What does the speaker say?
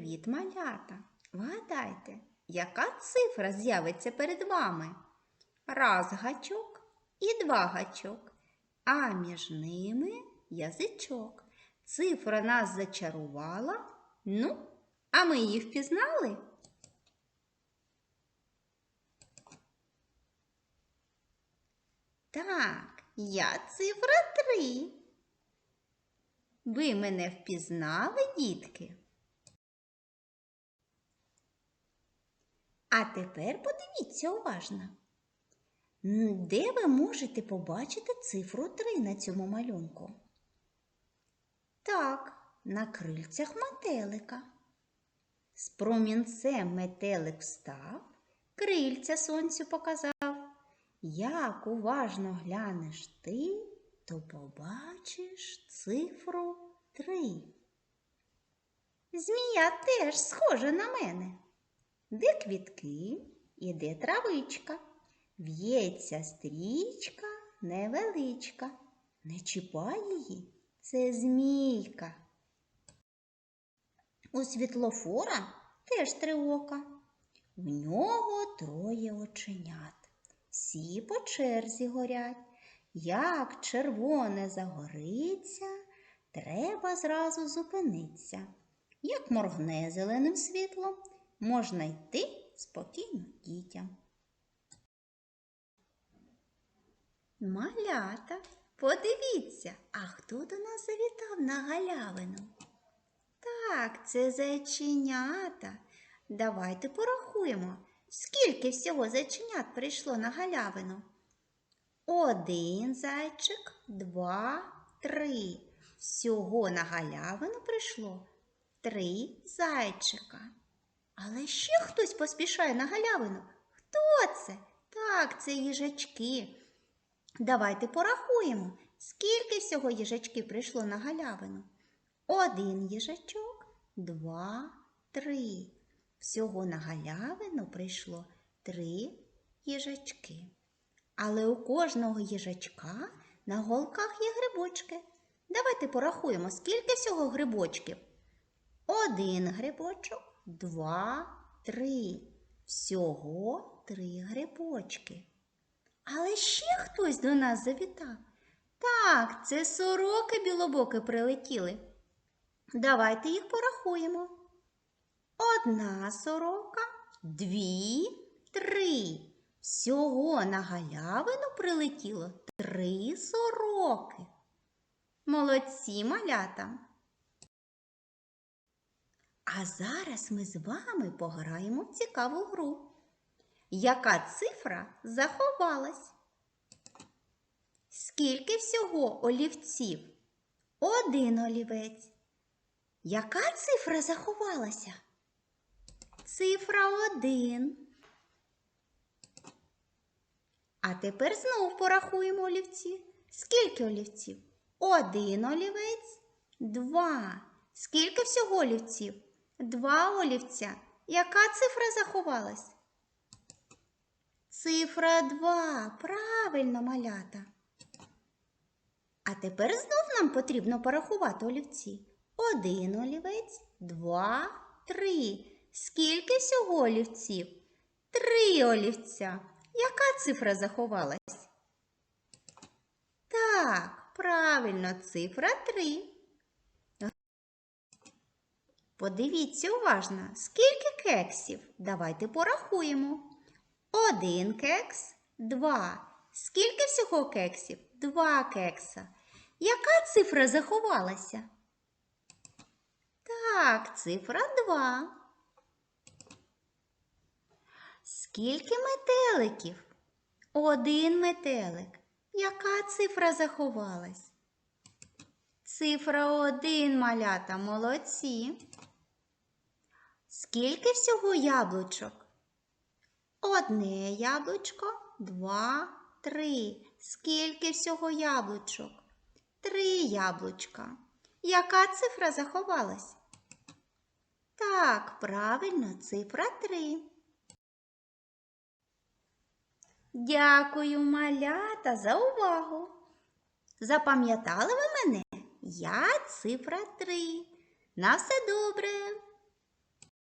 Привіт, малята! Вгадайте, яка цифра з'явиться перед вами? Раз гачок і два гачок, а між ними язичок. Цифра нас зачарувала. Ну, а ми її впізнали? Так, я цифра три. Ви мене впізнали, дітки? А тепер подивіться уважно. Де ви можете побачити цифру 3 на цьому малюнку? Так, на крильцях метелика. З промінцем метелик встав, крильця сонцю показав. Як уважно глянеш ти, то побачиш цифру 3. Змія теж схожа на мене. Де квітки і де травичка? В'ється стрічка невеличка. Не чіпай її, це змійка. У світлофора теж три ока. В нього троє оченят. Всі по черзі горять. Як червоне загориться, треба зразу зупиниться. Як моргне зеленим світлом, можна йти спокійно дітям. Малята, подивіться, а хто до нас завітав на галявину? Так, це зайченята. Давайте порахуємо, скільки всього зайченят прийшло на галявину. Один зайчик, два, три. Всього на галявину прийшло три зайчика. Але ще хтось поспішає на галявину. Хто це? Так, це їжачки. Давайте порахуємо, скільки всього їжачків прийшло на галявину. Один їжачок, два, три. Всього на галявину прийшло три їжачки. Але у кожного їжачка на голках є грибочки. Давайте порахуємо, скільки всього грибочків. Один грибочок, два, три. Всього три грибочки. Але ще хтось до нас завітав. Так, це сороки білобоки прилетіли. Давайте їх порахуємо. Одна сорока, дві, три. Всього на галявину прилетіло три сороки. Молодці малята. А зараз ми з вами пограємо в цікаву гру. Яка цифра заховалась? Скільки всього олівців? Один олівець. Яка цифра заховалася? Цифра один. А тепер знов порахуємо олівці. Скільки олівців? Один олівець, два. Скільки всього олівців? Два олівця. Яка цифра заховалась? Цифра два. Правильно, малята. А тепер знов нам потрібно порахувати олівці. Один олівець, два, три. Скільки всього олівців? Три олівця. Яка цифра заховалась? Так, правильно, цифра три. Подивіться уважно, скільки кексів? Давайте порахуємо. Один кекс, два. Скільки всього кексів? Два кекса. Яка цифра заховалася? Так, цифра два. Скільки метеликів? Один метелик. Яка цифра заховалась? Цифра один, малята, молодці. Скільки всього яблучок? Одне яблучко, два, три. Скільки всього яблучок? Три яблучка. Яка цифра заховалась? Так, правильно, цифра три. Дякую, малята, за увагу. Запам'ятали ви мене? Я цифра три. На все добре.